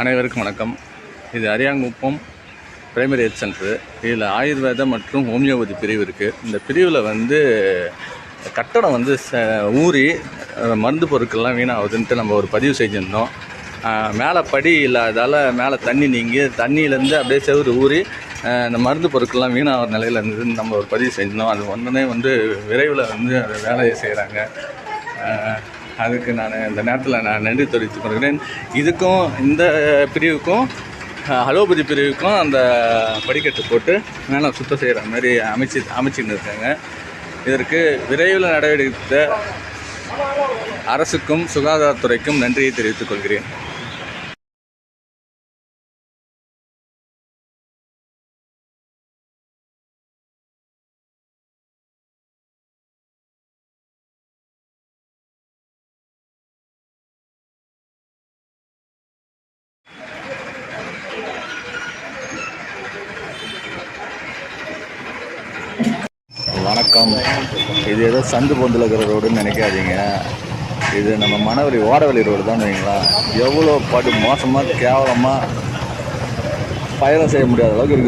அனைவருக்கும் வணக்கம். இது அரியாங்குப்பம் பிரைமரி ஹெல்த் சென்டரு. இதில் ஆயுர்வேத மற்றும் ஹோமியோபதி பிரிவு இருக்குது இந்த பிரிவில் வந்து கட்டடம் வந்து ச ஊறி மருந்து பொருட்கள்லாம் வீணாகுதுன்ட்டு நம்ம ஒரு பதிவு செஞ்சுருந்தோம். மேலே படி இல்லாதால் மேலே தண்ணி நீங்கி தண்ணியிலேருந்து அப்படியே செவுரு ஊறி இந்த மருந்து பொருட்கள்லாம் வீணாகிற நிலையில் இருந்ததுன்னு நம்ம ஒரு பதிவு செஞ்சிருந்தோம். அது உடனே வந்து விரைவில் வந்து அந்த வேலையை செய்கிறாங்க. அதுக்கு நான் இந்த நேரத்தில் நான் நன்றி தெரிவித்துக் கொள்கிறேன். இதுக்கும் இந்த பிரிவுக்கும் அலோபதி பிரிவுக்கும் அந்த படிக்கட்டு போட்டு மேலே சுத்தம் செய்கிற மாதிரி அமைச்சு அமைச்சுன்னு இருக்காங்க. இதற்கு விரைவில் நடவடிக்கை அரசுக்கும் சுகாதாரத்துறைக்கும் நன்றியை தெரிவித்துக் கொள்கிறேன். வணக்கம். இது ஏதோ சந்து பொந்தில் இருக்கிற ரோடுன்னு நினைக்காதீங்க. இது நம்ம மணவெளி ஓடவெளி ரோடு தான் வைங்களா? எவ்வளோ படு மோசமாக கேவலமாக பயணம் செய்ய முடியாத அளவுக்கு இருக்குது.